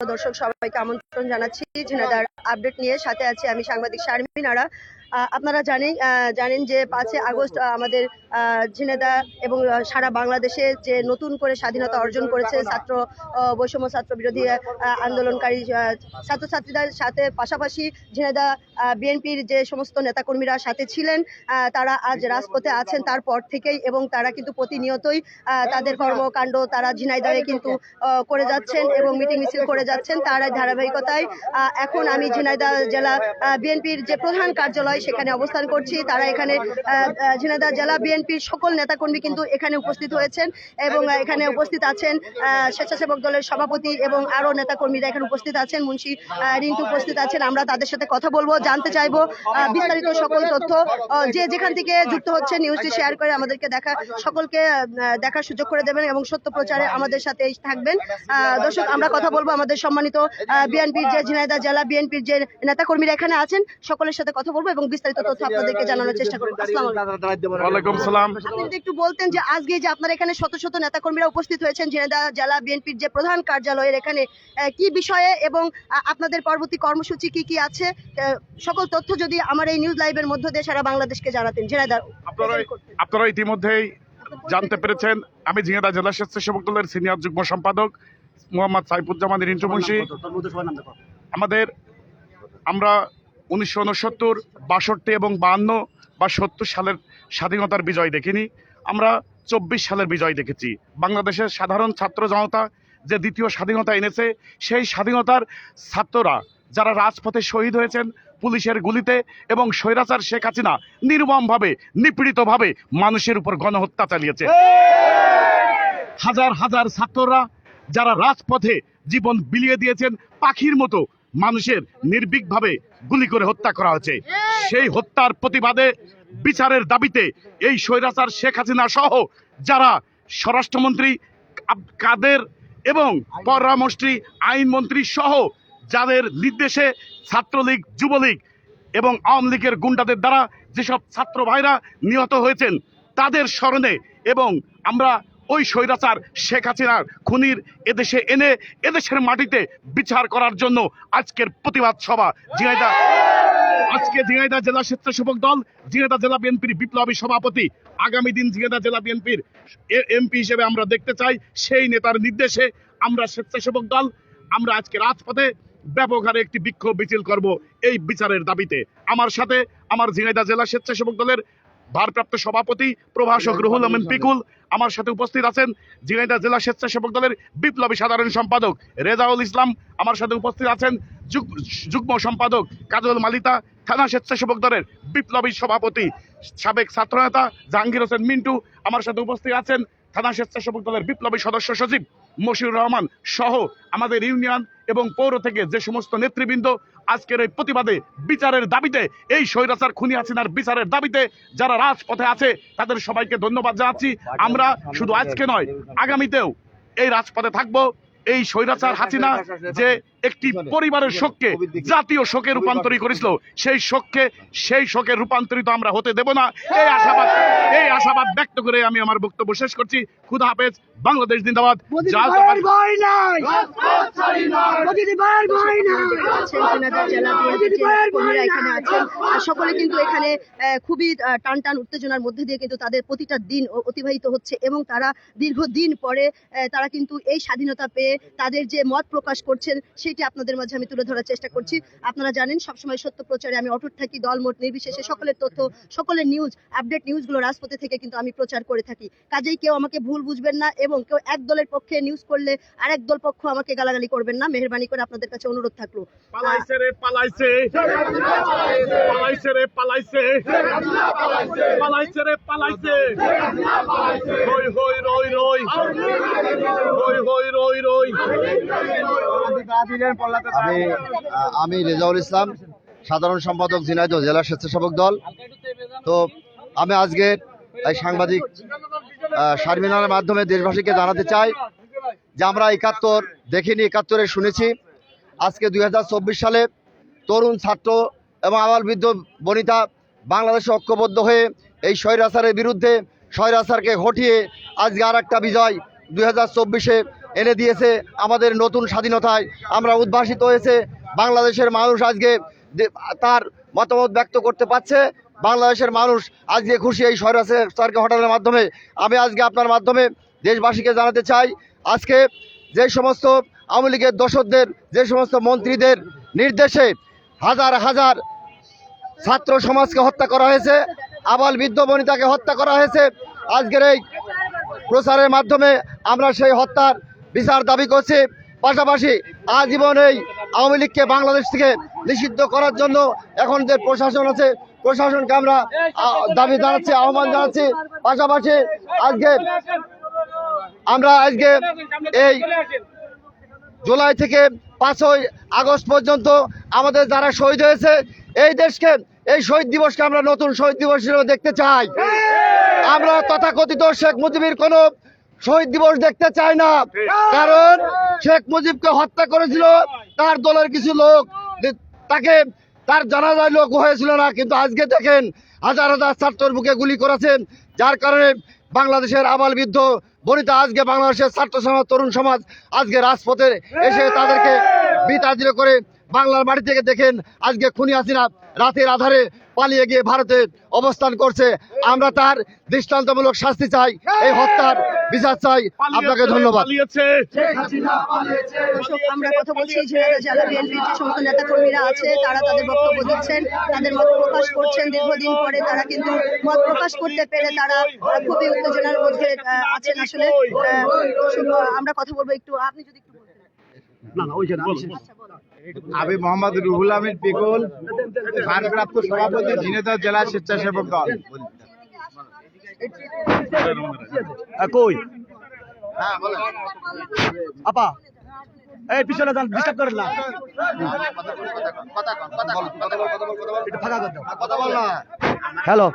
দর্শক সবাইকে আমন্ত্রণ জানাচ্ছি ঝিনাদার আপডেট নিয়ে। সাথে আছি আমি সাংবাদিক শারমিন আরা। আপনারা জানেন জানেন যে পাঁচই আগস্ট আমাদের ঝিনাইদহ এবং সারা বাংলাদেশে যে নতুন করে স্বাধীনতা অর্জন করেছে ছাত্র বৈষম্য ছাত্র বিরোধী আন্দোলনকারী ছাত্রছাত্রীদের সাথে, পাশাপাশি ঝিনাইদহ বিএনপির যে সমস্ত নেতাকর্মীরা সাথে ছিলেন তারা আজ রাজপথে আছেন তারপর থেকেই এবং তারা কিন্তু প্রতিনিয়তই তাদের কর্মকাণ্ড তারা ঝিনাইদহে কিন্তু করে যাচ্ছেন এবং মিটিং মিছিল করে যাচ্ছেন তার ধারাবাহিকতায়। এখন আমি ঝিনাইদহ জেলা বিএনপির যে প্রধান কার্যালয় সেখানে অবস্থান করছি। তারা এখানে ঝিনাইদহ জেলা বিএনপির সকল নেতাকর্মী কিন্তু এখানে উপস্থিত হয়েছেন এবং এখানে উপস্থিত আছেন স্বেচ্ছাসেবক দলের সভাপতি এবং আরও নেতাকর্মীরা এখানে উপস্থিত আছেন, মুন্সি রিন্টু উপস্থিত আছেন। আমরা তাদের সাথে কথা বলব, জানতে চাইব বিস্তারিত সকল তথ্য যে যেখান থেকে যুক্ত হচ্ছে নিউজটি শেয়ার করে আমাদেরকে দেখা, সকলকে দেখার সুযোগ করে দেবেন এবং সত্য প্রচারে আমাদের সাথে থাকবেন। দর্শক, আমরা কথা বলব আমাদের সম্মানিত বিএনপির যে ঝিনাইদহ জেলা বিএনপির যে নেতাকর্মীরা এখানে আছেন, সকলের সাথে কথা বলব এবং বিস্তারিত তথ্য আপনাদেরকে জানানোর চেষ্টা করব। আসসালামু আলাইকুম। সালাম। আপনি যদি একটু বলতেন যে আজকে যে আপনারা এখানে শত শত নেতাকর্মীরা উপস্থিত হয়েছেন ঝিনাইদহ জেলা বিএনপির যে প্রধান কার্যালয়ের এখানে কি বিষয়ে এবং আপনাদের পরবর্তী কর্মসূচি কি কি আছে? সকল তথ্য যদি আমার এই নিউজ লাইভের মধ্য দিয়ে সারা বাংলাদেশকে জানাতেন। আপনারা আপনারা ইতিমধ্যেই জানতে পেরেছেন আমি ঝিঙেদা জেলা স্বেচ্ছাসেবক দলের সিনিয়র যুগ্ম সম্পাদক মোহাম্মদ সাইফুজ্জামান রিন্টু মুন্সি। আমাদের আমরা উনিশশো উনসত্তর, বাষট্টি এবং বাহান্ন বা সত্তর সালের স্বাধীনতার বিজয় দেখিনি। আমরা চব্বিশ সালের বিজয় দেখেছি। বাংলাদেশের সাধারণ ছাত্র জনতা যে দ্বিতীয় স্বাধীনতা এনেছে, সেই স্বাধীনতার ছাত্ররা যারা রাজপথে শহীদ হয়েছেন পুলিশের গুলিতে এবং স্বৈরাচার শেখ হাসিনা নির্মমভাবে, নিপীড়িতভাবে মানুষের উপর গণহত্যা চালিয়েছে। হাজার হাজার ছাত্ররা যারা রাজপথে জীবন বিলিয়ে দিয়েছেন, পাখির মতো মানুষের নির্ভীকভাবে গুলি করে হত্যা করা হয়েছে। সেই হত্যার প্রতিবাদে বিচারের দাবিতে এই স্বৈরাচার শেখ হাসিনা সহ যারা স্বরাষ্ট্রমন্ত্রী কাদের এবং পররামন্ত্রী আইনমন্ত্রী সহ যাদের নির্দেশে ছাত্রলীগ, যুবলীগ এবং আওয়ামী লীগের গুন্ডাদের দ্বারা যেসব ছাত্র ভাইরা নিহত হয়েছেন, তাদের স্মরণে এবং আমরা ওই স্বৈরাচার শেখ হাসিনার খুনির এদেশে এনে এদেশের মাটিতে বিচার করার জন্য আজকের প্রতিবাদ সভা। ঝিনাইদা আজকে ঝিনাইদা জেলা স্বেচ্ছাসেবক দল ঝিনাইদা জেলা বিএনপির বিপ্লবী সভাপতি। আগামী দিন ঝিনাইদা জেলা বিএনপির এমপি হিসেবে আমরা দেখতে চাই, সেই নেতার নির্দেশে আমরা স্বেচ্ছাসেবক দল, আমরা আজকে রাজপথে ব্যাপক হারে একটি বিক্ষোভ মিছিল করব এই বিচারের দাবিতে। আমার সাথে আমার ঝিনাইদা জেলা স্বেচ্ছাসেবক দলের ভারপ্রাপ্ত সভাপতি প্রভাষক রুহুল আমিন পিকুল আমার সাথে উপস্থিত আছেন ঝিনাইদা জেলা স্বেচ্ছাসেবক দলের বিপ্লবী সাধারণ সম্পাদক রেজাউল ইসলাম। আমার সাথে উপস্থিত আছেন যুগ- যুগ্ম সম্পাদক কাজল মালিতা, থানা স্বেচ্ছাসেবক দলের বিপ্লবী সভাপতি সাবেক ছাত্রনেতা জাহাঙ্গীর হোসেন মিন্টু। আমার সাথে উপস্থিত আছেন থানা স্বেচ্ছাসেবক দলের বিপ্লবী সদস্য সচিব মশিউর রহমান সহ আমাদের ইউনিয়ন এবং পৌর থেকে যে সমস্ত নেতৃবৃন্দ আজকের এই প্রতিবাদে বিচারের দাবিতে, এই স্বৈরাচার খুনি হাসিনার বিচারের দাবিতে যারা রাজপথে আছে, তাদের সবাইকে ধন্যবাদ জানাচ্ছি। আমরা শুধু আজকে নয়, আগামীতেও এই রাজপথে থাকব। এই স্বৈরাচার হাসিনা যে একটি পরিবারের শোককে জাতীয় শোকে রূপান্তরিত করেছিল। সেই শোককে সেই শোকে রূপান্তরিত আমরা হতে দেব না। এই আশাবাদ এই আশাবাদ ব্যক্ত করে আমি আমার বক্তব্য শেষ করছি। খুদা হাফেজ বাংলাদেশ জিন্দাবাদ। সকলে কিন্তু এখানে আহ, খুবই টান টান উত্তেজনার মধ্যে দিয়ে কিন্তু তাদের প্রতিটা দিন অতিবাহিত হচ্ছে এবং তারা দীর্ঘদিন পরে আহ, তারা কিন্তু এই স্বাধীনতা পেয়ে তাদের যে মত প্রকাশ করছেন সেটি আপনাদের মাঝে আমি তুলে ধরার চেষ্টা করছি। আপনারা জানেন সবসময় সত্য প্রচারে আমি অটুট থাকি দলমত নির্বিশেষে সকলের তথ্য সকলের নিউজ আপডেট নিউজগুলো রাজপথে থেকে কিন্তু আমি প্রচার করে থাকি। কাজেই কেউ আমাকে ভুল বুঝবেন না এবং কেউ এক দলের পক্ষে নিউজ করলে আরেক দল পক্ষ আমাকে গালাগালি করবেন না। মেহরবানি করে আপনাদের কাছে অনুরোধ থাকল। পালাইছে রে পালাইছে। পালাইছে রে পালাইছে। পালাইছে রে পালাইছে। হই হই রই রই। হই হই রই রই। আমি আমি রেজাউল ইসলাম সাধারণ সম্পাদক ঝিনাইদহ জেলা স্বেচ্ছাসেবক দল। তো আমি আজকে এই সাংবাদিক আহ, শারমিনার মাধ্যমে দেশবাসীকে জানাতে চাই যে আমরা একাত্তর দেখিনি একাত্তরে শুনেছি। আজকে দুই হাজার চব্বিশ সালে তরুণ ছাত্র এবং আবাল বৃদ্ধ বনিতা বাংলাদেশে ঐক্যবদ্ধ হয়ে এই স্বৈরাচারের বিরুদ্ধে স্বৈরাচারকে হটিয়ে আজকে আর একটা বিজয় দুই হাজার চব্বিশে এনে দিয়েছে আমাদের নতুন স্বাধীনতায়। আমরা উদ্ভাসিত হয়েছে। বাংলাদেশের মানুষ আজকে তার মতামত ব্যক্ত করতে পারছে। বাংলাদেশের মানুষ আজকে খুশি এই সরকারকে হটানোর মাধ্যমে। আমি আজকে আপনার মাধ্যমে দেশবাসীকে জানাতে চাই, আজকে যে সমস্ত আওয়ামী লীগের দোসরদের যে সমস্ত মন্ত্রীদের নির্দেশে হাজার হাজার ছাত্র সমাজকে হত্যা করা হয়েছে, আবাল বৃদ্ধ বনিতাকে হত্যা করা হয়েছে। আজকের এই প্রচারের মাধ্যমে আমরা সেই হত্যার বিচার দাবি করছি। পাশাপাশি আজীবন এই আওয়ামী লীগকে বাংলাদেশ থেকে নিষিদ্ধ করার জন্য এখন যে প্রশাসন আছে, প্রশাসনকে আমরা দাবি জানাচ্ছি, আহ্বান জানাচ্ছি। পাশাপাশি আজকে আমরা আজকে এই জুলাই থেকে পাঁচই আগস্ট পর্যন্ত আমাদের যারা শহীদ হয়েছে, এই দেশকে, এই শহীদ দিবসকে আমরা নতুন শহীদ দিবস হিসেবে দেখতে চাই। আমরা তথাকথিত শেখ মুজিবের কোনো শহীদ দিবস দেখতে চায় না। কারণ শেখ মুজিবকে হত্যা করেছিল তার দলের কিছু লোক। তাকে তার জানাজায় লোক হয়েছিল না কিন্তু আজকে দেখেন হাজার হাজার ছাত্রের বুকে গুলি করেছেন যার কারণে বাংলাদেশের আবাল বৃদ্ধ বনিতা আজকে বাংলাদেশের ছাত্র সমাজ তরুণ সমাজ আজকে রাজপথে এসে তাদেরকে বিতাড়িত করে বাংলার মাটি থেকে দেখেন আজকে খুনি হাসিনা রাতের আধারে পালিয়ে গিয়ে ভারতে অবস্থান করছে। আমরা তার দৃষ্টান্তমূলক শাস্তি চাই এই হত্যার বিচার চাই। আপনাকে ধন্যবাদ। আমরা কথা বলছি ঝিনাইদহ জেলা বিএনপির যে সমস্ত নেতা কর্মীরা আছে তারা তাদের বক্তব্য দিচ্ছেন তাদের মত প্রকাশ করছেন। দীর্ঘদিন পরে তারা কিন্তু মত প্রকাশ করতে পেরে তারা খুবই উত্তেজনার মধ্যে আছেন আসলে। আহ, আমরা কথা বলব একটু আপনি যদি একটু বলতেন। আচ্ছা বলুন। আমি মোহাম্মদ রুহুল আমিন পিকুল ভারপ্রাপ্ত সভাপতি ঝিনেদহ জেলা স্বেচ্ছাসেবক দল। কই? আপা এই পিছনে যান ডিস্টার্ব করেন না। একটু ফাঁকা করে দাও। কথা বল না হ্যালো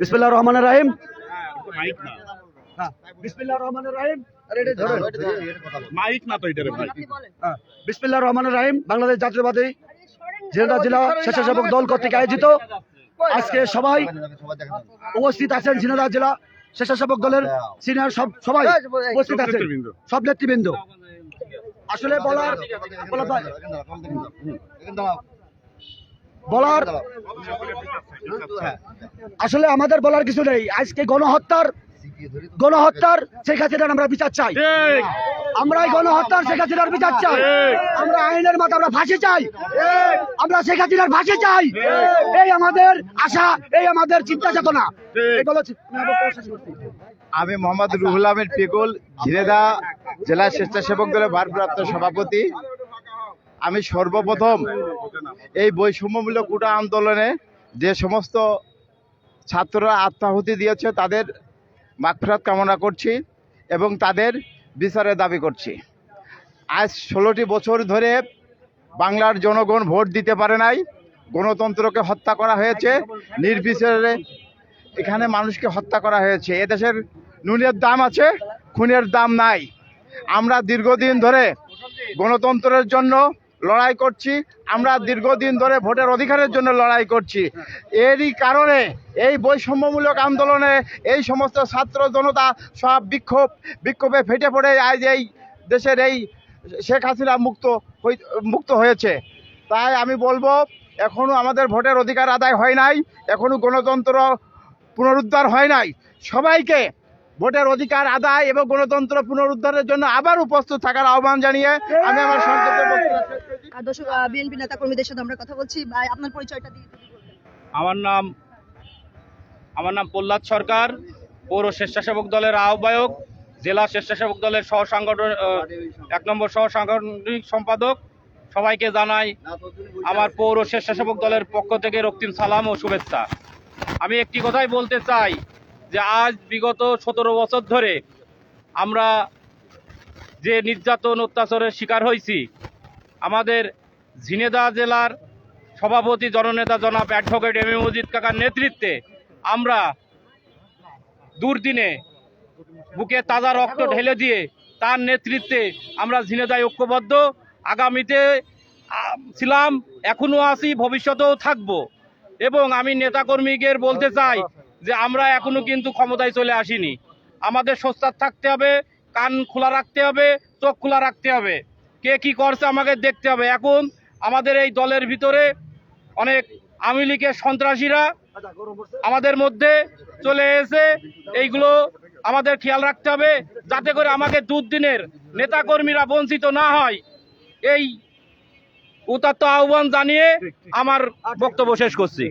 বিসমিল্লাহ রহমান রাহিম মাইক না। হ্যাঁ বিসমিল্লাহ রহমান রাহিম। মাইক না তো ভাই। হ্যাঁ বিসমিল্লাহ রহমান রাহিম বাংলাদেশ জাতীয়বাদী ঝিনাইদহ জেলা স্বেচ্ছাসেবক দল কর্তৃক আয়োজিত। আজকে সবাই উপস্থিত আছেন ঝিনাইদহ জেলা স্বেচ্ছাসেবক দলের সিনিয়র সব সবাই উপস্থিত আছেন। সব নেতৃবৃন্দ। আসলে বলার বলার আসলে আমাদের বলার কিছু নেই। আজকে গণহত্যার গণহত্যার শেখ হাসিনার আমরা বিচার চাই। আমরা এই গণহত্যার শেখ হাসিনার বিচার চাই। আমরা আইনের মতো আমরা ফাঁসি চাই। আমরা শেখ হাসিনার ফাঁসি চাই। এই আমাদের আশা এই আমাদের চিন্তা চেতনা। আমি মোহাম্মদ রুহুল আমিন পিকুল ঝিনেদহ জেলা স্বেচ্ছাসেবক দলের ভারপ্রাপ্ত সভাপতি। আমি সর্বপ্রথম এই বৈষম্যমূলক কোটা আন্দোলনে যে সমস্ত ছাত্ররা আত্মাহুতি দিয়েছে তাদের মাগফিরাত কামনা করছি এবং তাদের বিচারের দাবি করছি। আজ ষোলোটি বছর ধরে বাংলার জনগণ ভোট দিতে পারে নাই, গণতন্ত্রকে হত্যা করা হয়েছে, নির্বিচারে এখানে মানুষকে হত্যা করা হয়েছে। এদেশের নুনের দাম আছে, খুনের দাম নাই। আমরা দীর্ঘদিন ধরে গণতন্ত্রের জন্য লড়াই করছি, আমরা দীর্ঘদিন ধরে ভোটের অধিকারের জন্য লড়াই করছি। এরই কারণে এই বৈষম্যমূলক আন্দোলনে এই সমস্ত ছাত্র জনতা সব বিক্ষোভ, বিক্ষোভে ফেটে পড়ে আজ এই দেশের এই শেখ হাসিনা মুক্ত মুক্ত হয়েছে। তাই আমি বলব, এখনও আমাদের ভোটের অধিকার আদায় হয় নাই, এখনও গণতন্ত্র পুনরুদ্ধার হয় নাই। সবাইকে ভোটের অধিকার আদায় এবং গণতন্ত্র পুনরুদ্ধারের জন্য আবার উপস্থিত থাকার আহ্বান জানিয়ে আমি আমার সংক্ষিপ্ত দর্শক বিএনপি নেতা কর্মীদের সাথে আমরা কথা বলছি। আপনার পরিচয়টা দিয়ে আমার নাম আমার নাম প্রহ্লাদ সরকার, পৌর স্বেচ্ছাসেবক দলের আহ্বায়ক, জেলা স্বেচ্ছাসেবক দলের সহ সাংগঠন এক নম্বর সহ সাংগঠনিক সম্পাদক। সবাইকে জানাই আমার পৌর স্বেচ্ছাসেবক দলের পক্ষ থেকে রক্তিম সালাম ও শুভেচ্ছা। আমি একটি কথাই বলতে চাই যে, আজ বিগত সতেরো বছর ধরে আমরা যে নির্যাতন, অত্যাচারের শিকার হয়েছি আমাদের ঝিনেদা জেলার সভাপতি জননেতা জনাব অ্যাডভোকেট এম এ মজিদ কাকার নেতৃত্বে আমরা দুর্দিনে বুকে তাজা রক্ত ঢেলে দিয়ে তার নেতৃত্বে আমরা ঝিনেদায় ঐক্যবদ্ধ। আগামীতে ছিলাম এখনও আছি, ভবিষ্যতেও থাকব। এবং আমি নেতাকর্মীদের বলতে চাই যে আমরা এখনও কিন্তু ক্ষমতায় চলে আসিনি। আমাদের সস্তার থাকতে হবে, কান খোলা রাখতে হবে, চোখ খোলা রাখতে হবে। কে কি করছে আমাকে দেখতে হবে। এখন আমাদের এই দলের ভিতরে অনেক আওয়ামী লীগের সন্ত্রাসীরা আমাদের মধ্যে চলে এসে এইগুলো আমাদের খেয়াল রাখতে হবে, যাতে করে আমাকে দুদিনের নেতাকর্মীরা বঞ্চিত না হয়। এই উদাত্ত আহ্বান জানিয়ে আমার বক্তব্য শেষ করছি।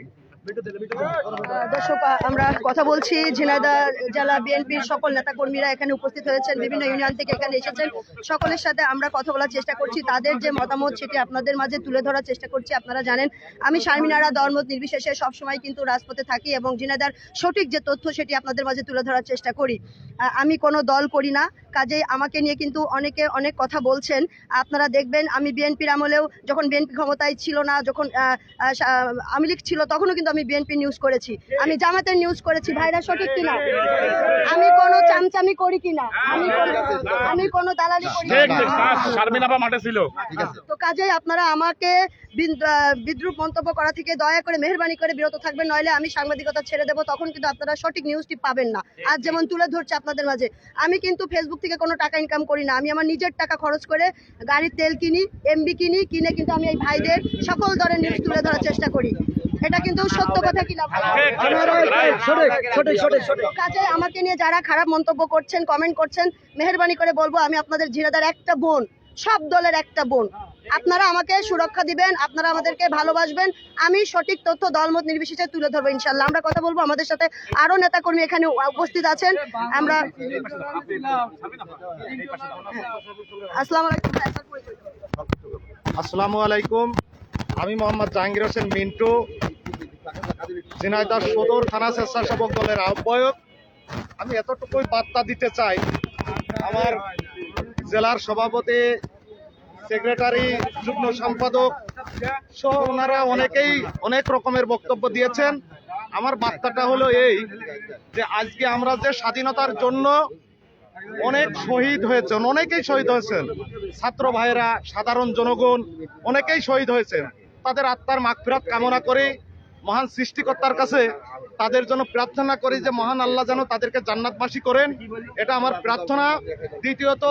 দর্শক আমরা কথা বলছি ঝিনাইদহ জেলা বিএনপির সকল নেতাকর্মীরা এখানে উপস্থিত হয়েছেন, বিভিন্ন ইউনিয়ন থেকে এখানে এসেছেন। সকলের সাথে আমরা কথা বলার চেষ্টা করছি, তাদের যে মতামত সেটি আপনাদের মাঝে তুলে ধরার চেষ্টা করছি, আপনারা জানেন। আমি শারমিনারা দলমত নির্বিশেষে সবসময় কিন্তু রাজপথে থাকি এবং ঝিনাইদার সঠিক যে তথ্য সেটি আপনাদের মাঝে তুলে ধরার চেষ্টা করি। আমি কোনো দল করি না, কাজেই আমাকে নিয়ে কিন্তু অনেকে অনেক কথা বলছেন। আপনারা দেখবেন, আমি বিএনপির আমলেও যখন বিএনপি ক্ষমতায় ছিল না, যখন আওয়ামী লীগ ছিল, তখনও কিন্তু আমি বিএনপি নিউজ করেছি। আমি জামাতের নিউজ করেছি ভাইরা সঠিক কিনা? আমি কোনো চামচামি করি কিনা? আমি কোনো- আমি কোনো দালালি করি ছিল। তো কাজেই আপনারা আমাকে বিদ্রুপ মন্তব্য করা থেকে দয়া করে মেহরবানি করে বিরত থাকবেন নইলে আমি সাংবাদিকতা ছেড়ে দেবো তখন কিন্তু আপনারা সঠিক নিউজটি পাবেন না। আজ যেমন তুলে ধরছে আপনাদের মাঝে আমি কিন্তু ফেসবুক থেকে কোনো টাকা ইনকাম করি না। আমি আমার নিজের টাকা খরচ করে গাড়ির তেল কিনি এমবি কিনি কিনে কিন্তু আমি এই ভাইদের সকল ধরনের নিউজ তুলে ধরার চেষ্টা করি। এটা কিন্তু সত্য কথা কিনা সঠিক সঠিক কাজে আমাকে নিয়ে যারা খারাপ মন্তব্য করছেন কমেন্ট করছেন মেহরবানি করে বলব আমি আপনাদের ঝিনাদার একটা বোন সব দলের একটা বোন। আপনারা আমাকে সুরক্ষা দিবেন আপনারা আমাদেরকে ভালোবাসবেন আমি সঠিক তথ্য দলমত নির্বিশেষে তুলে ধরবো ইনশাল্লাহ আমরা কথা বলব আমাদের সাথে আরও নেতাকর্মী এখানে উপস্থিত আছেন। আমরা আসসালামু আলাইকুম। আসসালামু আলাইকুম। আমি মোহাম্মদ জাহাঙ্গীর হোসেন মিন্টু। ঝিনাইদহ সদর থানা স্বেচ্ছাসেবক দলের আহ্বায়ক। আমি এতটুকুই বার্তা দিতে চাই, আমার জেলার সভাপতি, সেক্রেটারি, যুগ্ম সম্পাদক সহ ওনারা অনেকেই অনেক রকমের বক্তব্য দিয়েছেন। আমার বার্তাটা হলো এই যে আজকে আমরা যে স্বাধীনতার জন্য অনেক শহীদ হয়েছেন, অনেকেই শহীদ হয়েছেন। ছাত্র ভাইয়েরা, সাধারণ জনগণ অনেকেই শহীদ হয়েছেন। তাদের আত্মার মাগফিরাত কামনা করি। মহান সৃষ্টিকর্তার কাছে তাদের জন্য প্রার্থনা করি যে মহান আল্লাহ যেন তাদেরকে জান্নাতবাসী করেন। এটা আমার প্রার্থনা। দ্বিতীয়ত,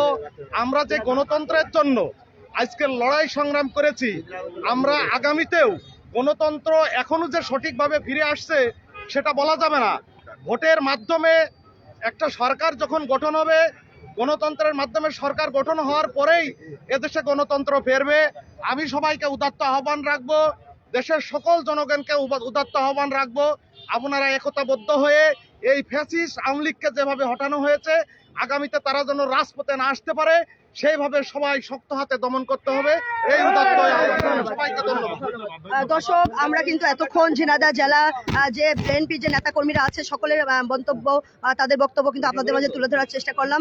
আমরা যে গণতন্ত্রের জন্য আজকে লড়াই সংগ্রাম করেছি, আমরা আগামীতেও গণতন্ত্র এখনও যে সঠিকভাবে ফিরে আসছে সেটা বলা যাবে না। ভোটের মাধ্যমে একটা সরকার যখন গঠন হবে, গণতন্ত্রের মাধ্যমে সরকার গঠন হওয়ার পরেই এদেশে গণতন্ত্র ফেরবে। আমি সবাইকে উদাত্ত আহ্বান রাখব। দেশের সকল জনগণকে উদাত্ত আহ্বান রাখব। আপনারা একতাবদ্ধ হয়ে এই ফ্যাসিস আওয়ামী লীগকে যেভাবে হটানো হয়েছে আগামীতে তারা যেন রাজপথে না আসতে পারে, সেইভাবে সবাই শক্ত হাতে দমন করতে হবে। এই দর্শক, আমরা কিন্তু এতক্ষণ ঝিনাদা জেলা যে বিএনপি যে নেতাকর্মীরা আছে, সকলের মন্তব্য তাদের বক্তব্য কিন্তু আপনাদের মাঝে তুলে ধরার চেষ্টা করলাম।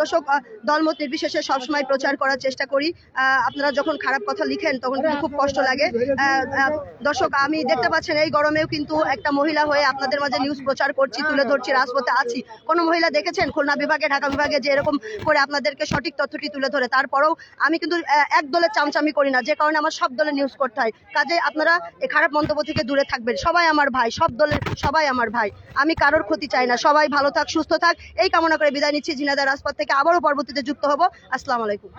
দর্শক দলমত নির্বিশেষে সবসময় প্রচার করার চেষ্টা করি। আপনারা যখন খারাপ কথা লিখেন, তখন কিন্তু খুব কষ্ট লাগে। দর্শক, আমি দেখতে পাচ্ছেন, এই গরমেও কিন্তু একটা মহিলা হয়ে আপনাদের মাঝে নিউজ প্রচার করছি, তুলে ধরছি, রাজপথে আছি। কোনো মহিলা দেখেছেন? খুলনা বিভাগে ঢাকা বিভাগে যে এরকম করে আপনাদেরকে সঠিক তথ্যটি তুলে ধরে, তারপরেও আমি কিন্তু এক দলের চামচামি করি না, যে কারণে আমার সব দলের নিউজ করতে হয়। কাজে আপনারা এই খারাপ মন্তব্য থেকে দূরে থাকবেন। সবাই আমার ভাই, সব দলের, সবাই আমার ভাই। আমি কারোর ক্ষতি চাই না। সবাই ভালো থাক, সুস্থ থাক। এই কামনা করে বিদায় নিচ্ছি। জিনাদার রাজপথ থেকে আবারও পরবর্তীতে যুক্ত হব। আসসালাম আলাইকুম।